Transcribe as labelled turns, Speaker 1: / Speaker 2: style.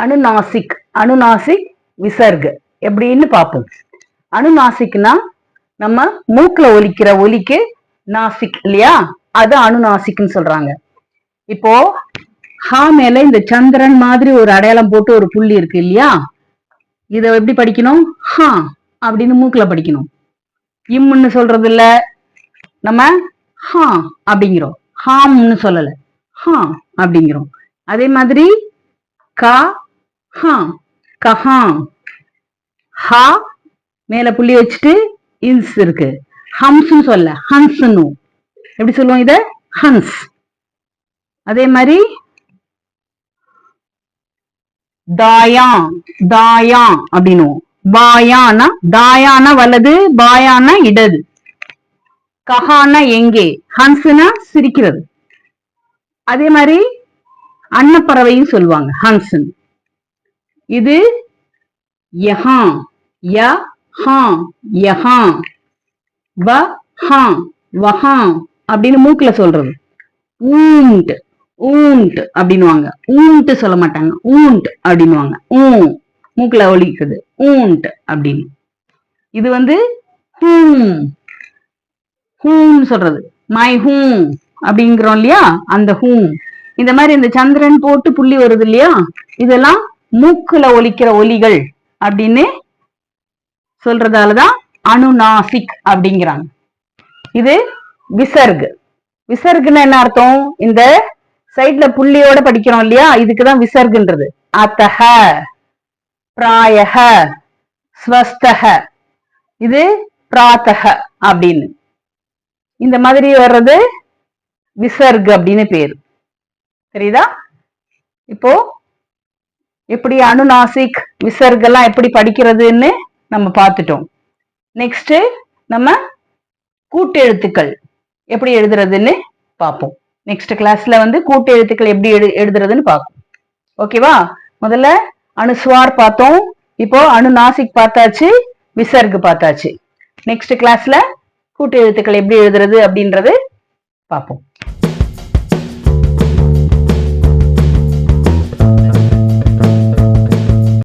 Speaker 1: அனுநாசிக் அனுநாசிக் விசர்க். எப்படின்னு பார்ப்போம். அனுநாசிக்னா நம்ம மூக்குல ஒலிக்கிற ஒலிக்கு நாசிக் இல்லையா? அது அனுநாசிக்னு சொல்றாங்க. இப்போ ஹா மேல இந்த சந்திரன் மாதிரி ஒரு அடையாளம் போட்டு ஒரு புள்ளி இருக்கு இல்லையா? இத எப்படி படிக்கணும்? ஹா அப்படின்னு மூக்குல படிக்கணும். இம்முன்னு சொல்றது இல்ல. நம்ம ஹா அப்படிங்கிறோம். ஹாம்னு சொல்லல. ஹா அப்படிங்கிறோம். அதே மாதிரி கா ஹா கஹா ஹா மேல புள்ளி வச்சுட்டு இன்ஸ் இருக்கு. ஹம்ஸ்னு சொல்ல ஹன்ஸ்னு எப்படி சொல்லுவோம் இத? ஹன்ஸ் அதே மாதிரி தாயா தாயா அப்படின்னுவோம். பாயானா தாயானா வலது பாயானா இடது. கஹானா எங்கே? ஹன்ஸ்னா சிரிக்கிறது. அதே மாதிரி அன்னப்பறவையும் சொல்லுவாங்க ஹன்சன் இது யஹா ய ஹா யஹா வ ஹா வஹா அப்படின்னு மூக்குல சொல்றது. ஊண்ட் ஊண்ட் அப்படின்னுவாங்க. ஊண்ட் சொல்ல மாட்டாங்க. ஊண்ட் அப்படின்னுவாங்க. ஊ மூக்குல ஒலிக்குது. ஊண்ட் அப்படின்னு. இது வந்து ஹூம் ஹூம் சொல்றது. மை ஹூம் அப்படிங்கிறோம் இல்லையா? அந்த ஹூம். இந்த மாதிரி இந்த சந்திரன் போட்டு புள்ளி வருது இல்லையா? இதெல்லாம் மூக்குல ஒலிக்கிற ஒலிகள் அப்படின்னு சொல்றதாலதான் அணுநாசிக் அப்படிங்கிறாங்க. இது விசர்க். விசர்க்னு என்ன அர்த்தம்? இந்த சைட்ல புள்ளியோட படிக்கிறோம் இல்லையா? இதுக்குதான் விசர்குன்றது. அத்தஹ பிராயக ஸ்வஸ்தக. இது பிராத்தக அப்படின்னு. இந்த மாதிரி வர்றது விசர்க் அப்படின்னு பேரு. தெரியுதா? இப்போ எப்படி அனுநாசிக் விசர்கெல்லாம் எப்படி படிக்கிறதுன்னு நம்ம பார்த்துட்டோம். நெக்ஸ்ட் நம்ம கூட்டெழுத்துக்கள் எப்படி எழுதுறதுன்னு பார்ப்போம். நெக்ஸ்ட் கிளாஸ்ல வந்து கூட்டெழுத்துக்கள் எப்படி எழு எழுதுறதுன்னு பார்ப்போம். ஓகேவா முதல்ல அணுஸ்வார் பார்த்தோம். இப்போ அணுநாசிக் பார்த்தாச்சு விசர்கு பார்த்தாச்சு. நெக்ஸ்ட் கிளாஸ்ல கூட்டெழுத்துக்கள் எப்படி எழுதுறது அப்படின்றது பார்ப்போம்.